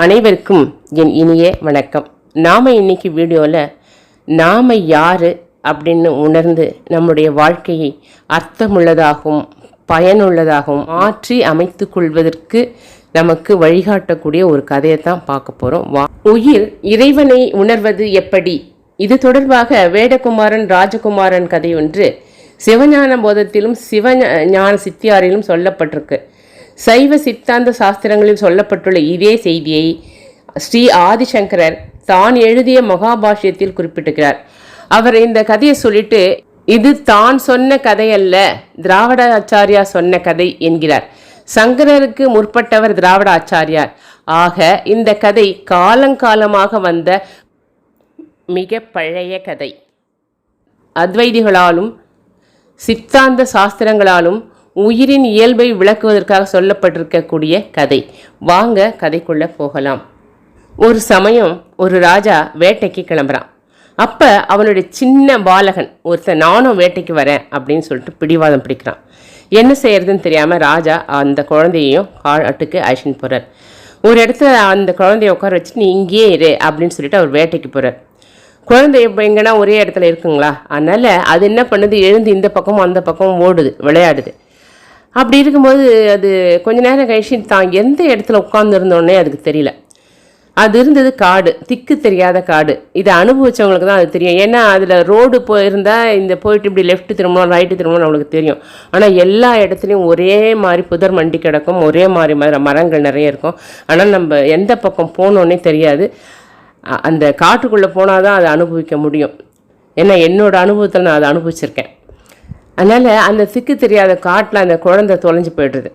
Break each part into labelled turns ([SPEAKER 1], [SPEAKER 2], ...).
[SPEAKER 1] அனைவருக்கும் என் இனிய வணக்கம். நாம் இன்னைக்கு வீடியோவில் நாம் யார் அப்படின்னு உணர்ந்து நம்முடைய வாழ்க்கையை அர்த்தமுள்ளதாகவும் பயனுள்ளதாகவும் மாற்றி அமைத்து கொள்வதற்கு நமக்கு வழிகாட்டக்கூடிய ஒரு கதையை தான் பார்க்க போகிறோம் வா. உயிர் இறைவனை உணர்வது எப்படி? இது தொடர்பாக வேடகுமாரன் ராஜகுமாரன் கதை ஒன்று சிவஞான போதத்திலும் சிவ ஞான சித்தியாரிலும் சொல்லப்பட்டிருக்கு. சைவ சித்தாந்த சாஸ்திரங்களில் சொல்லப்பட்டுள்ள இதே செய்தியை ஸ்ரீ ஆதிசங்கரர் தான் எழுதிய மகாபாஷ்யத்தில் குறிப்பிட்டுகிறார். அவர் இந்த கதையை சொல்லிட்டு இது தான் சொன்ன கதை அல்ல திராவிட ஆச்சாரியா சொன்ன கதை என்கிறார். சங்கரருக்கு முற்பட்டவர் திராவிட ஆச்சாரியார் ஆக இந்த கதை காலங்காலமாக வந்த மிக பழைய கதை. அத்வைதிகளாலும் சித்தாந்த சாஸ்திரங்களாலும் உயிரின் இயல்பை விளக்குவதற்காக சொல்லப்பட்டிருக்கக்கூடிய கதை. வாங்க கதைக்குள்ள போகலாம். ஒரு சமயம் ஒரு ராஜா வேட்டைக்கு கிளம்புறான். அப்போ அவனுடைய சின்ன பாலகன் ஒருத்தன் நானும் வேட்டைக்கு வரேன் அப்படின்னு சொல்லிட்டு பிடிவாதம் பிடிக்கிறான். என்ன செய்யறதுன்னு தெரியாமல் ராஜா அந்த குழந்தையையும் காட்டுக்கு அழைச்சின்னு போகிறார் ஒரு இடத்துல அந்த குழந்தைய உட்கார வச்சு நீ இங்கேயே இரு அப்படின்னு சொல்லிட்டு அவர் வேட்டைக்கு போகிறார் குழந்தை இப்போ எங்கன்னா ஒரே இடத்துல இருக்குங்களா? அதனால் அது என்ன பண்ணுது? எழுந்து இந்த பக்கமும் அந்த பக்கமும் ஓடுது விளையாடுது. அப்படி இருக்கும்போது அது கொஞ்ச நேரம் கழிச்சு தான் எந்த இடத்துல உட்காந்துருந்தோடனே அதுக்கு தெரியல. அது இருந்தது காடு திக்கு தெரியாத காடு. இதை அனுபவிச்சவங்களுக்கு தான் அது தெரியும். ஏன்னா அதில் ரோடு போயிருந்தால் இந்த போயிட்டு இப்படி லெஃப்ட் திரும்பணும் ரைட்டு திரும்பணும் நம்மளுக்கு தெரியும். ஆனால் எல்லா இடத்துலையும் ஒரே மாதிரி புதர் மண்டி கிடக்கும். ஒரே மாதிரி மாதிரி மரங்கள் நிறைய இருக்கும். ஆனால் நம்ம எந்த பக்கம் போனோன்னே தெரியாது. அந்த காட்டுக்குள்ளே போனால் தான் அதை அனுபவிக்க முடியும். ஏன்னா என்னோடய அனுபவத்தில் நான் அதை அனுபவிச்சிருக்கேன். அதனால் அந்த திக்கு தெரியாத காட்டில் அந்த குழந்தை தொலைஞ்சு போயிடுது.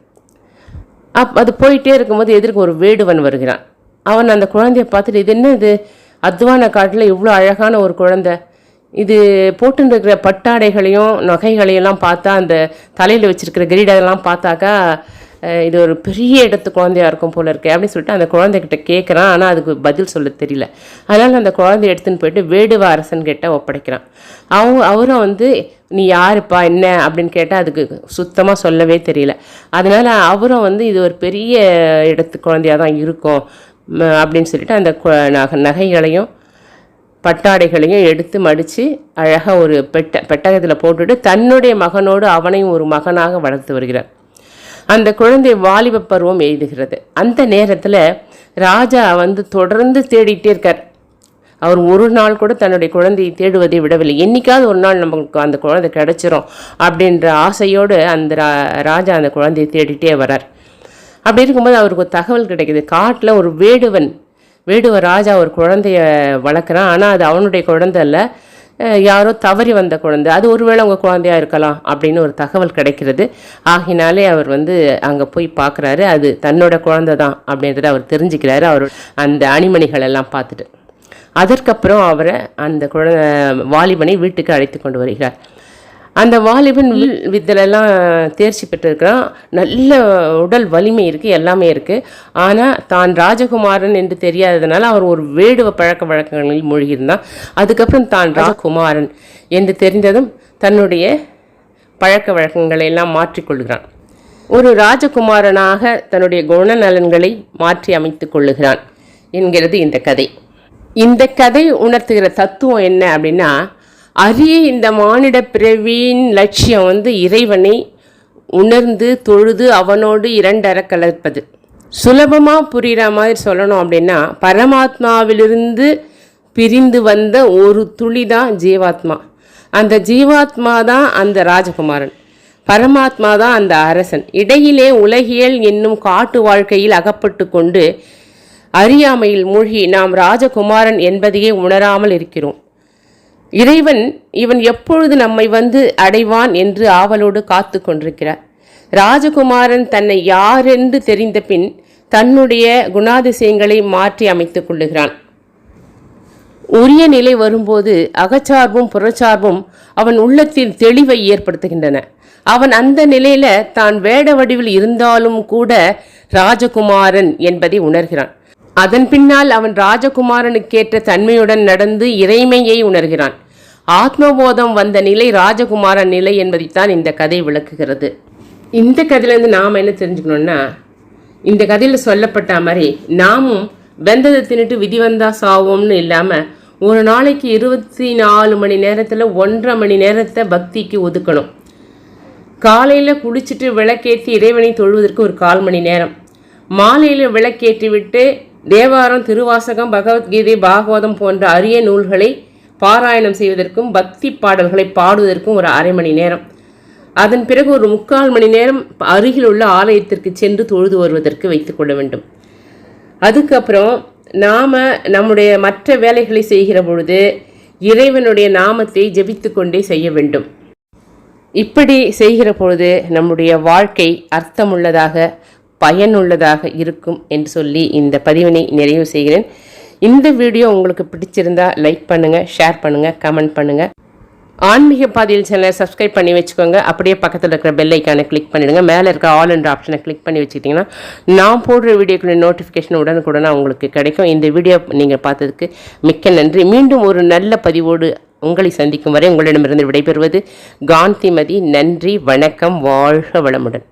[SPEAKER 1] அப் அது போயிட்டே இருக்கும்போது எதிர்க்க ஒரு வேடுவன் வருகிறான். அவன் அந்த குழந்தைய பார்த்துட்டு இது என்ன இது? அத்வான காட்டில் இவ்வளோ அழகான ஒரு குழந்தை. இது போட்டுன்னு இருக்கிற பட்டாடைகளையும் நகைகளையெல்லாம் பார்த்தா அந்த தலையில் வச்சுருக்கிற கிரீடெல்லாம் பார்த்தாக்கா இது ஒரு பெரிய இடத்து குழந்தையா இருக்கும் போல இருக்கே அப்படின்னு சொல்லிட்டு அந்த குழந்தைகிட்ட கேட்குறான் ஆனால் அதுக்கு பதில் சொல்ல தெரியல. அதனால் அந்த குழந்தைய எடுத்துன்னு போயிட்டு வேடுவ அரசன் கிட்ட ஒப்படைக்கிறான். அவங்க அவரும் வந்து நீ யாருப்பா? என்ன? அப்படின்னு கேட்டால் அதுக்கு சுத்தமாக சொல்லவே தெரியல. அதனால் அவரும் வந்து இது ஒரு பெரிய இடத்து குழந்தையாக தான் இருக்கும். அப்படின்னு சொல்லிட்டு அந்த கு- நகைகளையும் பட்டாடைகளையும் எடுத்து மடித்து அழகாக ஒரு பெட்ட பெட்டகத்தில் போட்டுட்டு தன்னுடைய மகனோடு அவனையும் ஒரு மகனாக வளர்த்து வருகிறார். அந்த குழந்தை வாலிப பருவம் எழுதுகிறது. அந்த நேரத்தில் ராஜா வந்து தொடர்ந்து தேடிட்டே இருக்கார். அவர் ஒரு நாள் கூட தன்னுடைய குழந்தையை தேடுவதை விடவில்லை. என்னைக்காவது ஒரு நாள் நமக்கு அந்த குழந்தை கிடைச்சிரும் அப்படின்ற ஆசையோடு அந்த ரா- ராஜா அந்த குழந்தையை தேடிட்டே வரார். அப்படி இருக்கும்போது அவருக்கு ஒரு தகவல் கிடைக்குது. காட்டில் ஒரு வேடுவன் வேடுவ ராஜா ஒரு குழந்தைய வளர்க்குறான். ஆனால் அது அவனுடைய குழந்தை அல்ல. யாரோ தவறி வந்த குழந்தை. அது ஒருவேளை உங்கள் குழந்தையா இருக்கலாம் அப்படின்னு ஒரு தகவல் கிடைக்கிறது. ஆகினாலே அவர் வந்து அங்கே போய் பார்க்குறாரு அது தன்னோட குழந்தை தான் அப்படின்றத அவர் தெரிஞ்சுக்கிறாரு. அவர் அந்த அணிமணிகள் எல்லாம் பார்த்துட்டு. அதற்கப்புறம் அவரை அந்த குழந்தை வாலிபனை வீட்டுக்கு அழைத்து கொண்டு வருகிறார். அந்த வாலிபன் வில் வித்திலெல்லாம் தேர்ச்சி பெற்றிருக்கிறான். நல்ல உடல் வலிமை இருக்குது எல்லாமே இருக்குது ஆனால் தான் ராஜகுமாரன் என்று தெரியாததுனால அவர் ஒரு வேடுவ பழக்க வழக்கங்களில் மூழ்கியிருந்தான். அதுக்கப்புறம் தான் ராஜகுமாரன் என்று தெரிந்ததும் தன்னுடைய பழக்க வழக்கங்களை எல்லாம் மாற்றிக்கொள்கிறான் ஒரு ராஜகுமாரனாக தன்னுடைய குணநலன்களை மாற்றி அமைத்துக் கொள்ளுகிறான் என்கிறது இந்த கதை. இந்த கதை உணர்த்துகிற தத்துவம் என்ன அப்படின்னா அரிய இந்த மானிட பிறவியின் லட்சியம் வந்து இறைவனை உணர்ந்து தொழுது அவனோடு இரண்டர கலப்பது. சுலபமாக புரிகிற மாதிரி சொல்லணும் அப்படின்னா பரமாத்மாவிலிருந்து பிரிந்து வந்த ஒரு துளி தான் ஜீவாத்மா. அந்த ஜீவாத்மா தான் அந்த ராஜகுமாரன். பரமாத்மா தான் அந்த அரசன். இடையிலே உலகியல் என்னும் காட்டு வாழ்க்கையில் அகப்பட்டு கொண்டு அறியாமையில் மூழ்கி நாம் ராஜகுமாரன் என்பதையே உணராமல் இருக்கிறோம். இறைவன் இவன் எப்பொழுது நம்மை வந்து அடைவான் என்று ஆவலோடு காத்து கொண்டிருக்கிறார். ராஜகுமாரன் தன்னை யாரென்று தெரிந்த பின் தன்னுடைய குணாதிசயங்களை மாற்றி அமைத்துக் கொள்ளுகிறான். உரிய நிலை வரும்போது அகச்சார்பும் புறச்சார்பும் அவன் உள்ளத்தில் தெளிவை ஏற்படுத்துகின்றன. அவன் அந்த நிலையில தான் வேட வடிவில் இருந்தாலும் கூட ராஜகுமாரன் என்பதை உணர்கிறான். அதன் பின்னால் அவன் ராஜகுமாரனுக்கேற்ற தன்மையுடன் நடந்து இறைமையை உணர்கிறான். ஆத்மபோதம் வந்த நிலை ராஜகுமாரன் நிலை என்பதைத்தான் இந்த கதை விளக்குகிறது. இந்த கதையிலேருந்து நாம் என்ன தெரிஞ்சுக்கணுன்னா இந்த கதையில் சொல்லப்பட்ட மாதிரி நாமும் வெந்ததை தின்னுட்டு விதி வந்தா சாவோம்னு இல்லாமல் ஒரு நாளைக்கு இருபத்தி நாலு மணி நேரத்தில் ஒன்றரை மணி நேரத்தை பக்திக்கு ஒதுக்கணும். காலையில் குளிச்சுட்டு விளக்கேற்றி இறைவனை தொழுவதற்கு ஒரு கால் மணி நேரம். மாலையில் விளக்கேற்றி விட்டு தேவாரம் திருவாசகம் பகவத்கீதை பாகவதம் போன்ற அரிய நூல்களை பாராயணம் செய்வதற்கும் பக்தி பாடல்களை பாடுவதற்கும் ஒரு அரை மணி நேரம். அதன் பிறகு ஒரு முக்கால் மணி நேரம் அருகில் உள்ள ஆலயத்திற்கு சென்று தொழுது வருவதற்கு வைத்துக்கொள்ள வேண்டும். அதுக்கப்புறம் நாம் நம்முடைய மற்ற வேலைகளை செய்கிற பொழுது இறைவனுடைய நாமத்தை ஜபித்து கொண்டே செய்ய வேண்டும். இப்படி செய்கிற பொழுது நம்முடைய வாழ்க்கை அர்த்தமுள்ளதாக பயனுள்ளதாக இருக்கும் என்று சொல்லி இந்த பதிவினை நிறைவு செய்கிறேன். இந்த வீடியோ உங்களுக்கு பிடிச்சிருந்தா லைக் பண்ணுங்கள் ஷேர் பண்ணுங்கள் கமெண்ட் பண்ணுங்கள் ஆன்மீக பாதையில் சேனலை சப்ஸ்கிரைப் பண்ணி வச்சுக்கோங்க. அப்படியே பக்கத்தில் இருக்கிற பெல் ஐக்கானை கிளிக் பண்ணிவிடுங்க மேலே இருக்கிற ஆல் என்ற ஆப்ஷனை கிளிக் பண்ணி வச்சுக்கிட்டிங்கன்னா நான் போடுற வீடியோக்குள்ள நோட்டிஃபிகேஷன் உடனுக்குடனே உங்களுக்கு கிடைக்கும். இந்த வீடியோ நீங்கள் பார்த்ததுக்கு மிக்க நன்றி. மீண்டும் ஒரு நல்ல பதிவோடு உங்களை சந்திக்கும் வரை உங்களிடமிருந்து விடைபெறுவது காந்திமதி. நன்றி வணக்கம் வாழ்க வளமுடன்.